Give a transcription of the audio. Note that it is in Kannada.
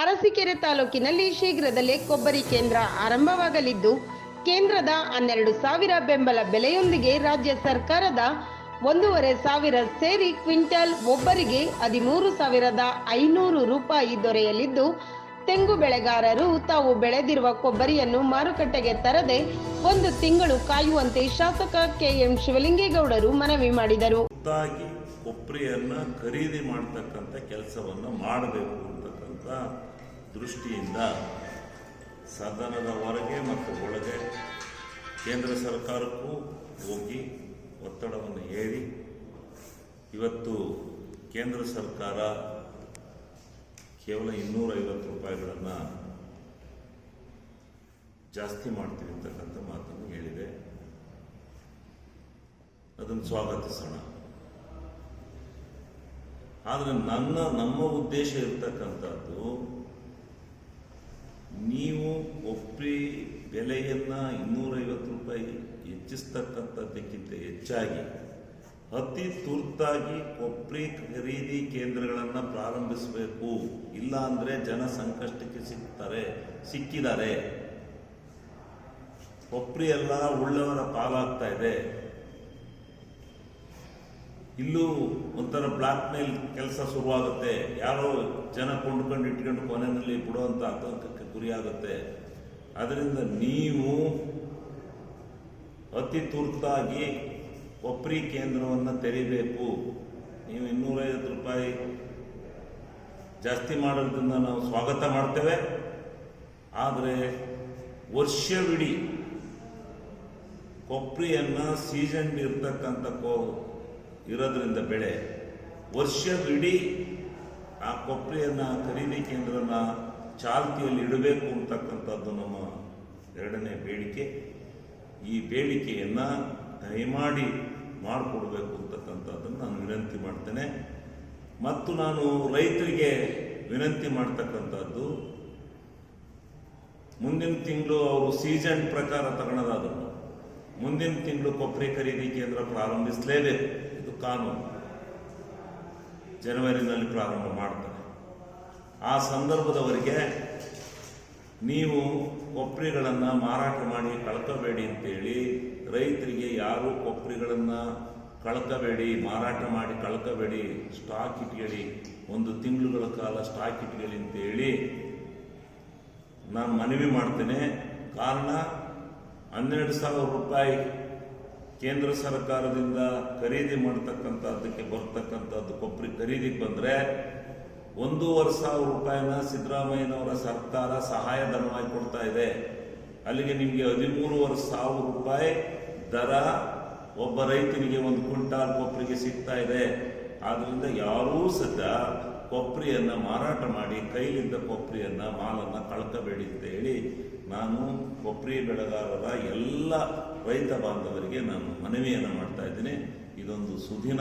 ಅರಸೀಕೆರೆ ತಾಲೂಕಿನಲ್ಲಿ ಶೀಘ್ರದಲ್ಲೇ ಕೊಬ್ಬರಿ ಕೇಂದ್ರ ಆರಂಭವಾಗಲಿದ್ದು, ಕೇಂದ್ರದ ಹನ್ನೆರಡು ಸಾವಿರ ಬೆಂಬಲ ಬೆಲೆಯೊಂದಿಗೆ ರಾಜ್ಯ ಸರ್ಕಾರದ ಒಂದೂವರೆ ಸಾವಿರ ಸೇರಿ ಕ್ವಿಂಟಲ್ ಒಬ್ಬರಿಗೆ ಹದಿಮೂರು ಸಾವಿರದ ಐನೂರು ರೂಪಾಯಿ ದೊರೆಯಲಿದ್ದು, ತೆಂಗು ಬೆಳೆಗಾರರು ತಾವು ಬೆಳೆದಿರುವ ಕೊಬ್ಬರಿಯನ್ನು ಮಾರುಕಟ್ಟೆಗೆ ತರದೆ ಒಂದು ತಿಂಗಳು ಕಾಯುವಂತೆ ಶಾಸಕ ಕೆಎಂ ಶಿವಲಿಂಗೇಗೌಡರು ಮನವಿ ಮಾಡಿದರು. ಕೊಬ್ಬರಿಯನ್ನ ಖರೀದಿ ಮಾಡ್ತಕ್ಕಂಥ ಕೆಲಸವನ್ನು ಮಾಡಬೇಕು ಅಂತಕ್ಕಂಥ ದೃಷ್ಟಿಯಿಂದ ಸದನದ ಹೊರಗೆ ಮತ್ತು ಒಳಗೆ ಕೇಂದ್ರ ಸರ್ಕಾರಕ್ಕೂ ಹೋಗಿ ಒತ್ತಡವನ್ನು ಹೇರಿ, ಇವತ್ತು ಕೇಂದ್ರ ಸರ್ಕಾರ ಕೇವಲ ಇನ್ನೂರೈವತ್ತು ರೂಪಾಯಿಗಳನ್ನು ಜಾಸ್ತಿ ಮಾಡ್ತೀವಿ ಅಂತಕ್ಕಂಥ ಮಾತನ್ನು ಹೇಳಿದೆ. ಅದನ್ನು ಸ್ವಾಗತಿಸೋಣ. ಆದರೆ ನನ್ನ, ನಮ್ಮ ಉದ್ದೇಶ ಇರ್ತಕ್ಕಂಥದ್ದು ನೀವು ಕೊಬ್ಬರಿ ಬೆಲೆಯನ್ನು ಇನ್ನೂರೈವತ್ತು ರೂಪಾಯಿ ಹೆಚ್ಚಿಸ್ತಕ್ಕಂಥದ್ದಕ್ಕಿಂತ ಹೆಚ್ಚಾಗಿ ಅತಿ ತುರ್ತಾಗಿ ಕೊಬ್ಬರಿ ಖರೀದಿ ಕೇಂದ್ರಗಳನ್ನು ಪ್ರಾರಂಭಿಸಬೇಕು. ಇಲ್ಲ ಅಂದರೆ ಜನ ಸಂಕಷ್ಟಕ್ಕೆ ಸಿಗ್ತಾರೆ ಸಿಕ್ಕಿದ್ದಾರೆ. ಕೊಬ್ಬರಿ ಎಲ್ಲ ಉಳ್ಳವರ ಪಾಲಾಗ್ತಾ ಇದೆ. ಇಲ್ಲೂ ಒಂಥರ ಬ್ಲ್ಯಾಕ್ ಮೇಲ್ ಕೆಲಸ ಶುರುವಾಗುತ್ತೆ. ಯಾರೋ ಜನ ಕೊಂಡ್ಕೊಂಡು ಇಟ್ಕೊಂಡು ಕೊನೆಯಲ್ಲಿ ಬಿಡುವಂಥ ಆತಂಕಕ್ಕೆ ಗುರಿಯಾಗುತ್ತೆ. ಅದರಿಂದ ನೀವು ಅತಿ ತುರ್ತಾಗಿ ಕೊಬ್ಬರಿ ಕೇಂದ್ರವನ್ನು ತೆರೀಬೇಕು. ನೀವು ಇನ್ನೂರೈವತ್ತು ರೂಪಾಯಿ ಜಾಸ್ತಿ ಮಾಡೋದ್ರಿಂದ ನಾವು ಸ್ವಾಗತ ಮಾಡ್ತೇವೆ. ಆದರೆ ವರ್ಷವಿಡೀ ಕೊಪ್ರಿಯನ್ನು ಸೀಸನ್ ಇರ್ತಕ್ಕಂಥ ಕೋ ಇರೋದ್ರಿಂದ ಬೆಳೆ ವರ್ಷವಿಡೀ ಆ ಕೊಬ್ಬರಿಯನ್ನು ಖರೀದಿ ಕೇಂದ್ರನ ಚಾಲ್ತಿಯಲ್ಲಿ ಇಡಬೇಕು ಅಂತಕ್ಕಂಥದ್ದು ನಮ್ಮ ಎರಡನೇ ಬೇಡಿಕೆ. ಈ ಬೇಡಿಕೆಯನ್ನು ದಯಮಾಡಿ ಮಾಡಿಕೊಡ್ಬೇಕು ಅಂತಕ್ಕಂಥದ್ದನ್ನು ನಾನು ವಿನಂತಿ ಮಾಡ್ತೇನೆ. ಮತ್ತು ನಾನು ರೈತರಿಗೆ ವಿನಂತಿ ಮಾಡ್ತಕ್ಕಂಥದ್ದು, ಮುಂದಿನ ತಿಂಗಳು ಅವರು ಸೀಸನ್ ಪ್ರಕಾರ ತಗೊಳ್ಳೋದಾದ್ರು ಮುಂದಿನ ತಿಂಗಳು ಕೊಬ್ಬರಿ ಖರೀದಿ ಕೇಂದ್ರ ಪ್ರಾರಂಭಿಸಲೇಬೇಕು. ಕಾನೂನು ಜನವರಿನಲ್ಲಿ ಪ್ರಾರಂಭ ಮಾಡ್ತಾರೆ ಆ ಸಂದರ್ಭದವರಿಗೆ ನೀವು ಕೊಬ್ಬರಿಗಳನ್ನು ಮಾರಾಟ ಮಾಡಿ ಕಳ್ಕೋಬೇಡಿ ಅಂತೇಳಿ ರೈತರಿಗೆ ಯಾರು ಕೊಬ್ಬರಿಗಳನ್ನು ಕಳ್ಕೋಬೇಡಿ, ಮಾರಾಟ ಮಾಡಿ ಕಳ್ಕೋಬೇಡಿ, ಸ್ಟಾಕ್ ಇಟ್ಕೊಳ್ಳಿ, ಒಂದು ತಿಂಗಳುಗಳ ಕಾಲ ಸ್ಟಾಕ್ ಇಟ್ಕೇಳಿ ಅಂತೇಳಿ ನಾನು ಮನವಿ ಮಾಡ್ತೇನೆ. ಕಾರಣ ಹನ್ನೆರಡು ಸಾವಿರ ರೂಪಾಯಿ ಕೇಂದ್ರ ಸರ್ಕಾರದಿಂದ ಖರೀದಿ ಮಾಡ್ತಕ್ಕಂಥದ್ದಕ್ಕೆ ಬರ್ತಕ್ಕಂಥದ್ದು ಕೊಬ್ಬರಿ ಖರೀದಿಗೆ ಬಂದರೆ ಒಂದೂವರೆ ಸಾವಿರ ರೂಪಾಯಿನ ಸಿದ್ದರಾಮಯ್ಯನವರ ಸರ್ಕಾರ ಸಹಾಯಧನವಾಗಿ ಕೊಡ್ತಾ ಇದೆ. ಅಲ್ಲಿಗೆ ನಿಮಗೆ ಹದಿಮೂರುವರೆ ಸಾವಿರ ರೂಪಾಯಿ ದರ ಒಬ್ಬ ರೈತನಿಗೆ ಒಂದು ಕ್ವಿಂಟಾಲ್ ಕೊಬ್ಬರಿಗೆ ಸಿಗ್ತಾ ಇದೆ. ಆದ್ದರಿಂದ ಯಾರೂ ಸದ್ಯ ಕೊಬ್ಬರಿಯನ್ನ ಮಾರಾಟ ಮಾಡಿ ಕೈಲಿದ್ದ ಕೊಪ್ಪರಿಯನ್ನು ಮಾಲನ್ನು ಕಳ್ಕಬೇಡಿ ಅಂತ ಹೇಳಿ ನಾನು ಕೊಬ್ಬರಿ ಬೆಳೆಗಾರರ ಎಲ್ಲ ರೈತ ಬಾಂಧವರಿಗೆ ನಾನು ಮನವಿಯನ್ನು ಮಾಡ್ತಾ ಇದ್ದೀನಿ. ಇದೊಂದು ಸುದಿನ.